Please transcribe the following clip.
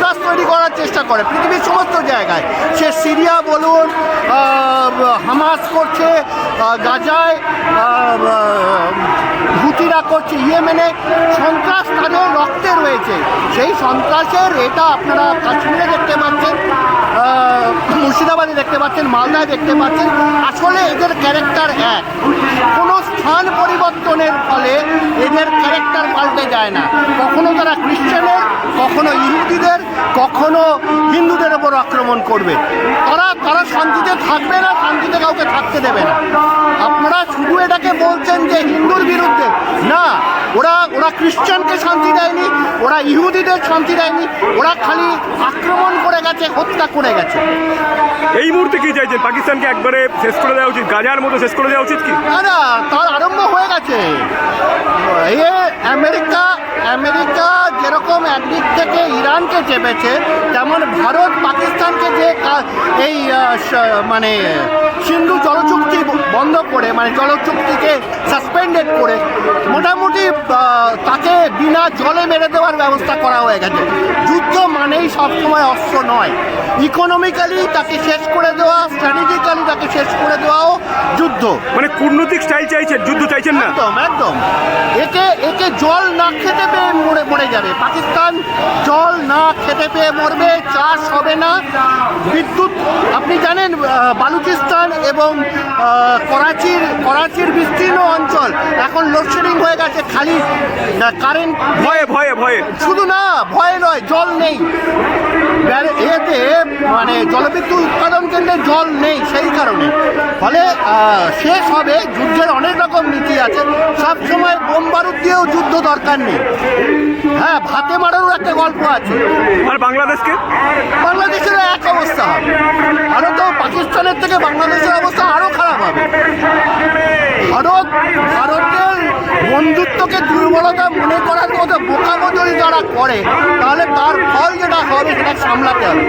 করার চেষ্টা করে পৃথিবীর সমস্ত জায়গায়। সে সিরিয়া বলুন হামাস করছে গাজায় হুতিরা করছে, ইয়েমেনে সন্ত্রাস তাদের রক্তে রয়েছে। সেই সন্ত্রাসের এটা আপনারা কাশ্মীরে দেখতে পাচ্ছেন মুর্শিদাবাদে দেখতে পাচ্ছেন, মালদায় দেখতে পাচ্ছেন। আসলে এদের ক্যারেক্টার এক। কোনো স্থান পরিবর্তনের ফলে এদের ক্যারেক্টার পাল্টে যায় না। কখনো তারা খ্রিশ্চানের কখনো ইহুদিদের, কখনো হিন্দুদের ওপর আক্রমণ করবে। তারা তারা শান্তিতে থাকবে না, শান্তিতে কাউকে থাকতে দেবে না। আপনারা শুধু এটাকে বলছেন যে হিন্দুর বিরুদ্ধে। না ওরা ওরা খ্রিস্টানকে শান্তি দেয়নি ওরা ইহুদিদের শান্তি দেয়নি ওরা খালি আক্রমণ করে গেছে হত্যা করে গেছে। এই মুহূর্তে কি চাইছেন? পাকিস্তানকে একবারে শেষ করে দেওয়া উচিত? গাজার মতো শেষ করে দেওয়া উচিত কি? না না তার আরম্ভ হয়ে গেছে। এ আমেরিকা আমেরিকা যেরকম একদিক থেকে ইরানকে চেপেছে তেমন ভারত পাকিস্তানকে যে এই মানে সিন্ধু জলচুক্তি বন্ধ করে মানে জলচুক্তিকে সাসপেন্ডেড করে মোটামুটি তাকে বিনা জলে মেরে দেওয়ার ব্যবস্থা করা হয়ে গেছে। যুদ্ধ মানেই সবসময় অস্ত্র নয়। ইকোনমিক্যালি তাকে শেষ করে দেওয়া স্ট্র্যাটেজিক্যালি তাকে শেষ করে দেওয়াও যুদ্ধ। মানে কূটনৈতিক স্টাইল চাইছেন যুদ্ধ চাইছেন না? একদম একদম। একে একে জল না খেতে পেয়ে মরে মরে যাবে। পাকিস্তান জল না খেতে পেয়ে মরবে চাষ হবে না। বিদ্যুৎ আপনি জানেন আহ, বালুচিস্তান এবং করাচির করাচির বিস্তীর্ণ অঞ্চল। এখন লোডশেডিং হয়ে গেছে খালি কারেন্ট ভয়ে ভয়ে ভয়ে। শুধু না ভয়ে নয় জল নেই। এতে মানে জলবিদ্যুৎ উৎপাদন কেন্দ্রে জল নেই সেই কারণে। ফলে শেষ হবে যুদ্ধের অনেক রকম নীতি আছে। সবসময় বোম বারুদ দিয়েও যুদ্ধ দরকার নেই। হ্যাঁ ভাতে মারারও একটা গল্প আছে। আর বাংলাদেশকে? বাংলাদেশেরও এক অবস্থা হবে। আরও তো পাকিস্তানের থেকে বাংলাদেশের অবস্থা আরও খারাপ হবে ভারত ভারতের বন্ধুত্বকে দুর্বলতা মনে করার মতো বোকামো যদি যারা করে, তাহলে তার ফল যেটা হবে সেটা সামলাতে হবে।